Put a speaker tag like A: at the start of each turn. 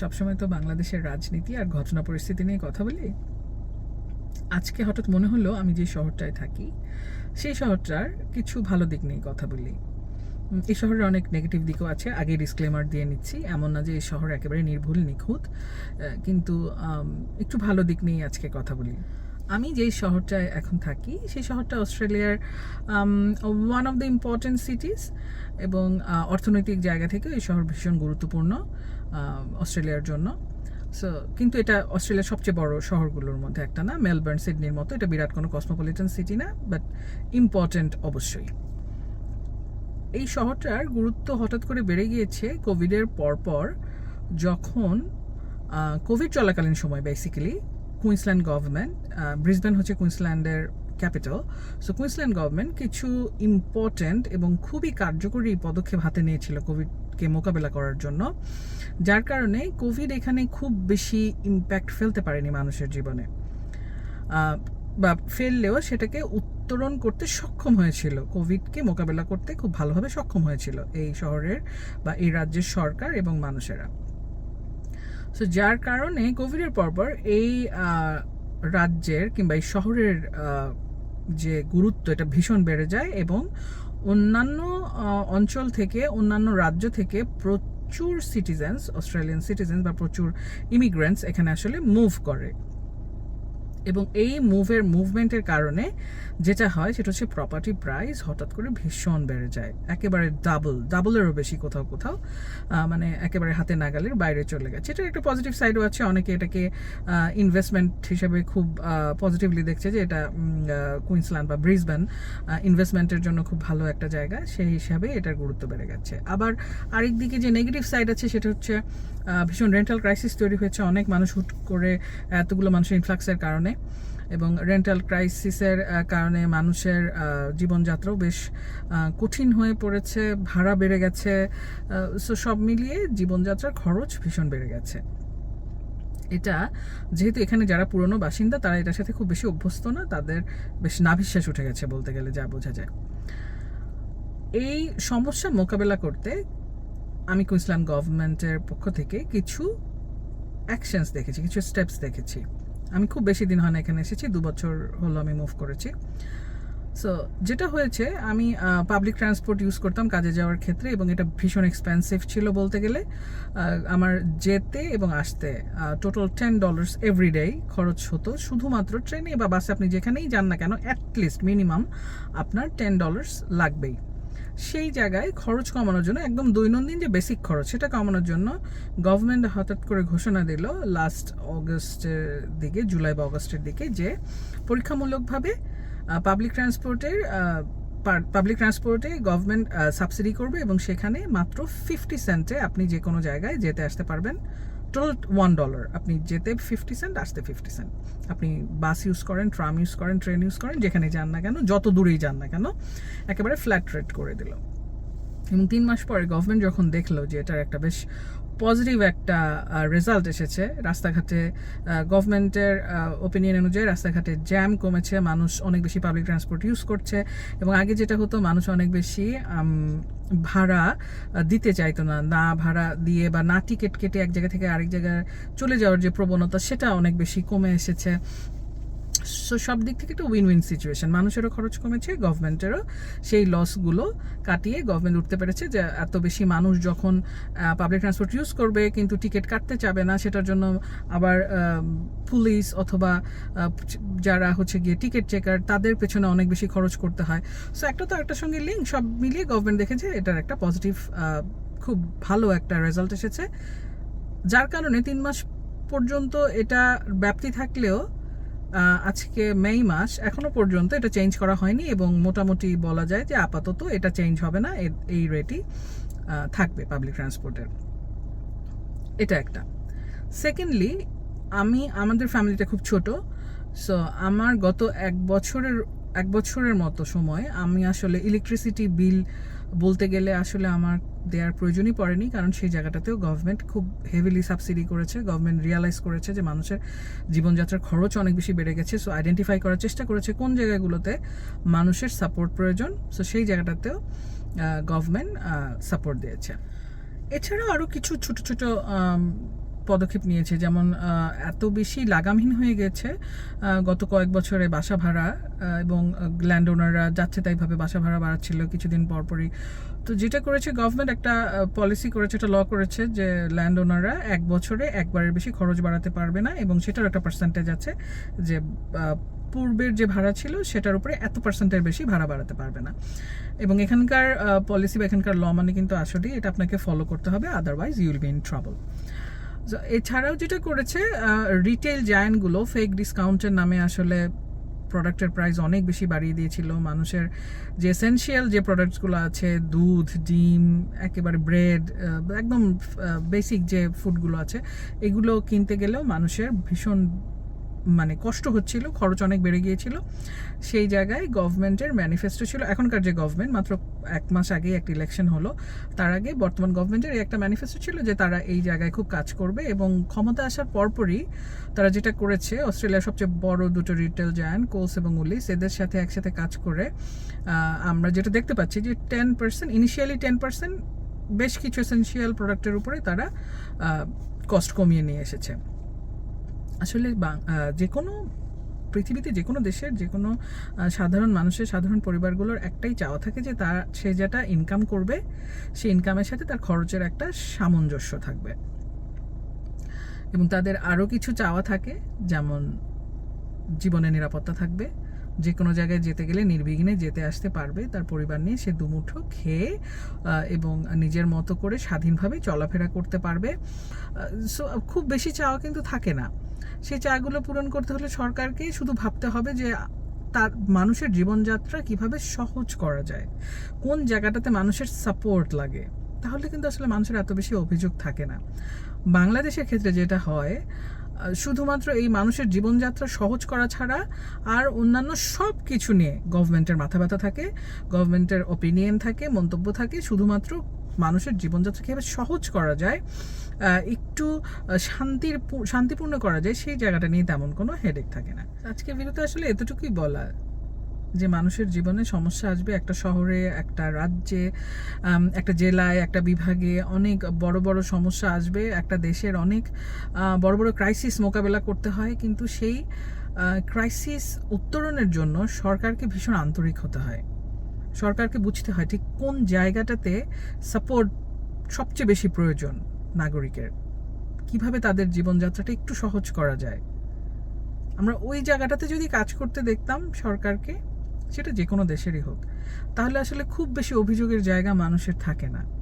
A: সবসময় তো বাংলাদেশের রাজনীতি আর ঘটনা পরিস্থিতি নিয়ে কথা বলি। আজকে হঠাৎ মনে হলো আমি যে শহরটায় থাকি, সেই শহরটার কিছু ভালো দিক নিয়ে কথা বলি। এই শহরের অনেক নেগেটিভ দিকও আছে আগে ডিসক্লেমার দিয়ে নিচ্ছি। এমন না যে এই শহর একেবারে নির্ভুল, নিখুঁত কিন্তু একটু ভালো দিক নিয়ে আজকে কথা বলি। আমি যেই শহরটায় এখন থাকি, সেই শহরটা অস্ট্রেলিয়ার one of the important cities এবং অর্থনৈতিক জায়গা থেকে এই শহর ভীষণ গুরুত্বপূর্ণ। অস্ট্রেলিয়ার জন্য। সো কিন্তু এটা অস্ট্রেলিয়ার সবচেয়ে বড় শহরগুলোর মধ্যে একটা না? মেলবার্ন সিডনির মতো। এটা বিরাট কোনো কসমোপলিটন সিটি না বাট ইম্পর্টেন্ট অবশ্যই। এই শহরটার গুরুত্ব হঠাৎ করে বেড়ে গিয়েছে কোভিডের পরপর যখন কোভিড চলাকালীন সময় বেসিক্যালি কুইন্সল্যান্ড গভর্নমেন্ট ব্রিসবেন হচ্ছে কুইন্সল্যান্ডের ক্যাপিটাল সো কুইন্সল্যান্ড গভর্নমেন্ট কিছু ইম্পর্ট্যান্ট এবং খুবই কার্যকরী পদক্ষেপ হাতে নিয়েছিল কোভিডকে মোকাবেলা করার জন্য, যার কারণে কোভিড এখানে খুব বেশি ইম্প্যাক্ট ফেলতে পারেনি মানুষের জীবনে। বা ফেললেও সেটাকে উত্তরণ করতে সক্ষম হয়েছিল। কোভিডকে মোকাবেলা করতে খুব ভালোভাবে সক্ষম হয়েছিল এই শহরের বা এই রাজ্যের সরকার এবং মানুষেরা। সো যার কারণে কোভিডের পরপর এই রাজ্যের কিংবা এই শহরের যে গুরুত্ব, এটা ভীষণ বেড়ে যায় এবং অন্যান্য অঞ্চল থেকে, অন্যান্য রাজ্য থেকে প্রচুর সিটিজেন্স অস্ট্রেলিয়ান সিটিজেন্স বা প্রচুর ইমিগ্রেন্টস এখানে আসলে মুভ করে। এবং এই মুভের মুভমেন্টের কারণে যেটা হয়, সেটা হচ্ছে প্রপার্টি প্রাইস হঠাৎ করে ভীষণ বেড়ে যায়। একেবারে ডাবল ডাবলেরও বেশি কোথাও কোথাও মানে একেবারে হাতে নাগালের বাইরে চলে গেছে। এটার একটা পজিটিভ সাইডও আছে। অনেকে এটাকে ইনভেস্টমেন্ট হিসেবে খুব পজিটিভলি দেখছে যে এটা কুইন্সল্যান্ড বা ব্রিসবেন ইনভেস্টমেন্টের জন্য খুব ভালো একটা জায়গা। সেই হিসাবে এটার গুরুত্ব বেড়ে গেছে। আবার আরেক দিকে যে নেগেটিভ সাইড আছে, সেটা হচ্ছে ভীষণ রেন্টাল ক্রাইসিস তৈরি হয়েছে। অনেক মানুষ হুট করে এতগুলো মানুষের ইনফ্লাক্সের কারণে এবং রেন্টাল ক্রাইসিসের কারণে মানুষের জীবনযাত্রাও বেশ কঠিন হয়ে পড়েছে, ভাড়া বেড়ে গেছে সো সব মিলিয়ে জীবনযাত্রার খরচ ভীষণ বেড়ে গেছে। এটা যেহেতু এখানে যারা পুরনো বাসিন্দা, তারা এটার সাথে খুব বেশি অভ্যস্ত না, তাদের বেশ নাভিশ্বাস উঠে গেছে বলতে গেলে যা বোঝা যায়। এই সমস্যা মোকাবেলা করতে আমি কুইন্সল্যান্ড গভর্নমেন্টের পক্ষ থেকে কিছু অ্যাকশনস দেখেছি, কিছু স্টেপস দেখেছি। আমি খুব বেশি দিন হয় না এখানে এসেছি, দু বছর হলো আমি মুভ করেছি। সো যেটা হয়েছে, আমি পাবলিক ট্রান্সপোর্ট ইউজ করতাম কাজে যাওয়ার ক্ষেত্রে এবং এটা ভীষণ এক্সপেন্সিভ ছিল বলতে গেলে। আমার যেতে এবং আসতে টোটাল টেন ডলার্স এভরিডে খরচ হতো। শুধুমাত্র ট্রেনে বা বাসে আপনি যেখানেই যান না কেন অ্যাটলিস্ট মিনিমাম আপনার টেন ডলার্স লাগবেই। সেই জায়গায় খরচ কমানোর জন্য একদম দৈনন্দিন যে বেসিক খরচ সেটা কমানোর জন্য গভর্নমেন্ট হঠাৎ করে ঘোষণা দিল লাস্ট অগস্টের দিকে জুলাই বা অগস্টের দিকে যে পরীক্ষামূলকভাবে পাবলিক ট্রান্সপোর্টের পাবলিক ট্রান্সপোর্টে গভর্নমেন্ট সাবসিডি করবে এবং সেখানে মাত্র ফিফটি সেন্টে আপনি যে কোনো জায়গায় যেতে আসতে পারবেন। টোটাল ওয়ান ডলার আপনি যেতে ফিফটি সেন্ট আসতে ফিফটি সেন্ট আপনি বাস ইউজ করেন ট্রাম ইউজ করেন ট্রেন ইউজ করেন, যেখানে যান না কেন, যত দূরেই যান না কেন, একেবারে ফ্ল্যাট রেট করে দিল। এবং তিন মাস পরে গভর্নমেন্ট যখন দেখল যে এটার একটা বেশ পজিটিভ একটা রেজাল্ট এসেছে। রাস্তাঘাটে গভর্নমেন্টের ওপিনিয়ন অনুযায়ী রাস্তাঘাটে জ্যাম কমেছে, মানুষ অনেক বেশি পাবলিক ট্রান্সপোর্ট ইউজ করছে এবং আগে যেটা হতো, মানুষ অনেক বেশি ভাড়া দিতে চাইতো না। না ভাড়া দিয়ে বা না টিকিট কেটে এক জায়গা থেকে আরেক জায়গায় চলে যাওয়ার যে প্রবণতা, সেটা অনেক বেশি কমে এসেছে। সো সব দিক থেকে একটা উইন উইন সিচুয়েশন মানুষেরও খরচ কমেছে গভর্নমেন্টেরও সেই লসগুলো কাটিয়ে গভর্নমেন্ট উঠতে পেরেছে যে এত বেশি মানুষ যখন পাবলিক ট্রান্সপোর্ট ইউজ করবে কিন্তু টিকিট কাটতে চাবে না, সেটার জন্য আবার পুলিশ অথবা যারা হচ্ছে গিয়ে টিকিট চেকার তাদের পেছনে অনেক বেশি খরচ করতে হয়। সো একটা তো একটার সঙ্গে লিঙ্ক সব মিলিয়ে গভর্নমেন্ট দেখেছে এটার একটা পজিটিভ খুব ভালো একটা রেজাল্ট এসেছে। যার কারণে তিন মাস পর্যন্ত এটা ব্যাপ্তি থাকলেও আজকে মে মাস, এখনও পর্যন্ত এটা চেঞ্জ করা হয়নি এবং মোটামুটি বলা যায় যে আপাতত এটা চেঞ্জ হবে না এই রেটই থাকবে পাবলিক ট্রান্সপোর্টের এটা একটা। সেকেন্ডলি আমি, আমাদের ফ্যামিলিটা খুব ছোট সো আমার গত এক বছরের এক বছরের মতো সময় আমি আসলে ইলেকট্রিসিটি বিল বলতে গেলে আসলে আমার দেওয়ার প্রয়োজনই পড়েনি, কারণ সেই জায়গাটাতেও গভর্নমেন্ট খুব হেভিলি সাবসিডি করেছে গভর্নমেন্ট রিয়ালাইজ করেছে যে মানুষের জীবনযাত্রার খরচ অনেক বেশি বেড়ে গেছে। সো আইডেন্টিফাই করার চেষ্টা করেছে কোন জায়গাগুলোতে মানুষের সাপোর্ট প্রয়োজন। সো সেই জায়গাটাতেও গভর্নমেন্ট সাপোর্ট দিয়েছে। এছাড়াও আরও কিছু ছোট ছোট পদক্ষেপ নিয়েছে। যেমন এত বেশি লাগামহীন হয়ে গেছে গত কয়েক বছরে বাসা ভাড়া এবং ল্যান্ড ওনাররা যাচ্ছে তাইভাবে বাসা ভাড়া বাড়াচ্ছিল কিছুদিন পরপরই তো যেটা করেছে গভর্নমেন্ট, একটা পলিসি করেছে, একটা ল করেছে যে ল্যান্ড ওনাররা এক বছরে একবারের বেশি খরচ বাড়াতে পারবে না, এবং সেটার একটা পার্সেন্টেজ আছে যে পূর্বের যে ভাড়া ছিল সেটার উপরে এত পার্সেন্টের বেশি ভাড়া বাড়াতে পারবে না। এবং এখানকার পলিসি বা এখানকার ল মানে কিন্তু আসলেই এটা আপনাকে ফলো করতে হবে otherwise you'll be in trouble এছাড়াও যেটা করেছে রিটেল জায়ান্টগুলো ফেক ডিসকাউন্টের নামে আসলে প্রোডাক্টের প্রাইস অনেক বেশি বাড়িয়ে দিয়েছিল। মানুষের যে এসেনশিয়াল যে প্রোডাক্টসগুলো আছে, দুধ, ডিম, একেবারে ব্রেড একদম বেসিক যে ফুডগুলো আছে, এগুলো কিনতে গেলেও মানুষের ভীষণ মানে কষ্ট হচ্ছিল, খরচ অনেক বেড়ে গিয়েছিল। সেই জায়গায় গভর্নমেন্টের ম্যানিফেস্টো ছিল, এখনকার যে গভর্নমেন্ট, মাত্র এক মাস আগেই একটা ইলেকশন হলো। তার আগে বর্তমান গভর্নমেন্টের এই একটা ম্যানিফেস্টো ছিল যে তারা এই জায়গায় খুব কাজ করবে এবং ক্ষমতা আসার পরপরই তারা যেটা করেছে, অস্ট্রেলিয়ার সবচেয়ে বড় দুটো রিটেল জায়ান্ট কোলস এবং উলিস এদের সাথে একসাথে কাজ করে আমরা যেটা দেখতে পাচ্ছি যে ten percent initially ten percent বেশ কিছু এসেনশিয়াল প্রোডাক্টের উপরে তারা কস্ট কমিয়ে নিয়ে এসেছে। আসলে যে কোনো পৃথিবীতে যে কোনো দেশের যে কোনো সাধারণ মানুষের সাধারণ পরিবারগুলোর একটাই চাওয়া থাকে যে তার, সে যেটা ইনকাম করবে সেই ইনকামের সাথে তার খরচের একটা সামঞ্জস্য থাকবে। এবং তাদের আরও কিছু চাওয়া থাকে, যেমন জীবনে নিরাপত্তা থাকবে যে কোনো জায়গায় যেতে গেলে নির্বিঘ্নে যেতে আসতে পারবে, তার পরিবার নিয়ে সে দুমুঠো খেয়ে এবং নিজের মতো করে স্বাধীনভাবে চলাফেরা করতে পারবে। সো খুব বেশি চাওয়া কিন্তু থাকে না। সেই চাগুলো পূরণ করতে হলে সরকারকে শুধু ভাবতে হবে যে তার মানুষের জীবনযাত্রা কীভাবে সহজ করা যায়, কোন জায়গাটাতে মানুষের সাপোর্ট লাগে। তাহলে কিন্তু আসলে মানুষের এত বেশি অভিযোগ থাকে না। বাংলাদেশের ক্ষেত্রে যেটা হয় শুধুমাত্র এই মানুষের জীবনযাত্রা সহজ করা ছাড়া আর অন্যান্য সব কিছু নিয়ে গভর্নমেন্টের মাথা ব্যথা থাকে, গভর্নমেন্টের ওপিনিয়ন থাকে, মন্তব্য থাকে, শুধুমাত্র মানুষের জীবনযাত্রা কীভাবে সহজ করা যায় একটু শান্তির শান্তিপূর্ণ করা যায়, সেই জায়গাটা নিয়ে তেমন কোনো হেডেক থাকে না। আজকে ভিডিওতে আসলে এতটুকুই বলা যে মানুষের জীবনে সমস্যা আসবে একটা শহরে, একটা রাজ্যে একটা জেলায়, একটা বিভাগে অনেক বড় বড় সমস্যা আসবে, একটা দেশের অনেক বড় বড় ক্রাইসিস মোকাবেলা করতে হয়, কিন্তু সেই ক্রাইসিস উত্তরণের জন্য সরকারকে ভীষণ আন্তরিক হতে হয়। সরকারকে বুঝতে হয় ঠিক কোন জায়গাটাতে সাপোর্ট সবচেয়ে বেশি প্রয়োজন। নাগরিকের। কীভাবে তাদের জীবনযাত্রাটা একটু সহজ করা যায়? আমরা ওই জায়গাটাতে যদি কাজ করতে দেখতাম সরকারকে, সেটা যে কোনো দেশেরই হোক, তাহলে আসলে খুব বেশি অভিযোগের জায়গা মানুষের থাকে না।